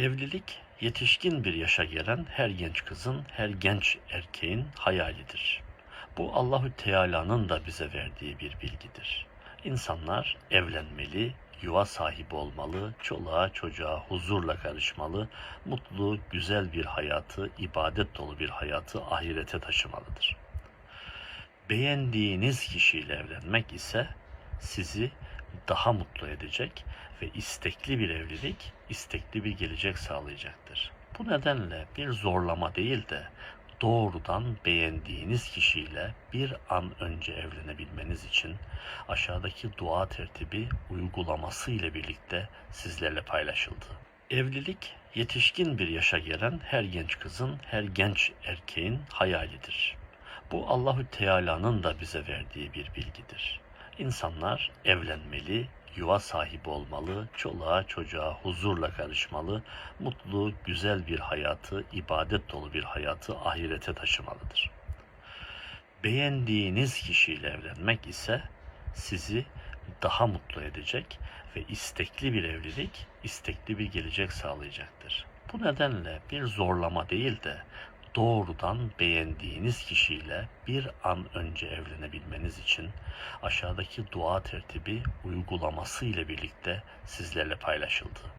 Evlilik yetişkin bir yaşa gelen her genç kızın, her genç erkeğin hayalidir. Bu Allahü Teala'nın da bize verdiği bir bilgidir. İnsanlar evlenmeli, yuva sahibi olmalı, çoluğa çocuğa huzurla karışmalı, mutlu, güzel bir hayatı, ibadet dolu bir hayatı ahirete taşımalıdır. Beğendiğiniz kişiyle evlenmek ise sizi daha mutlu edecek ve istekli bir evlilik, istekli bir gelecek sağlayacaktır. Bu nedenle bir zorlama değil de doğrudan beğendiğiniz kişiyle bir an önce evlenebilmeniz için aşağıdaki dua tertibi uygulaması ile birlikte sizlerle paylaşıldı. Evlilik yetişkin bir yaşa gelen her genç kızın, her genç erkeğin hayalidir. Bu Allahü Teala'nın da bize verdiği bir bilgidir. İnsanlar evlenmeli, yuva sahibi olmalı, çoluğa çocuğa huzurla karışmalı, mutlu, güzel bir hayatı, ibadet dolu bir hayatı ahirete taşımalıdır. Beğendiğiniz kişiyle evlenmek ise sizi daha mutlu edecek ve istekli bir evlilik, istekli bir gelecek sağlayacaktır. Bu nedenle bir zorlama değil de doğrudan beğendiğiniz kişiyle bir an önce evlenebilmeniz için aşağıdaki dua tertibi uygulaması ile birlikte sizlerle paylaşıldı.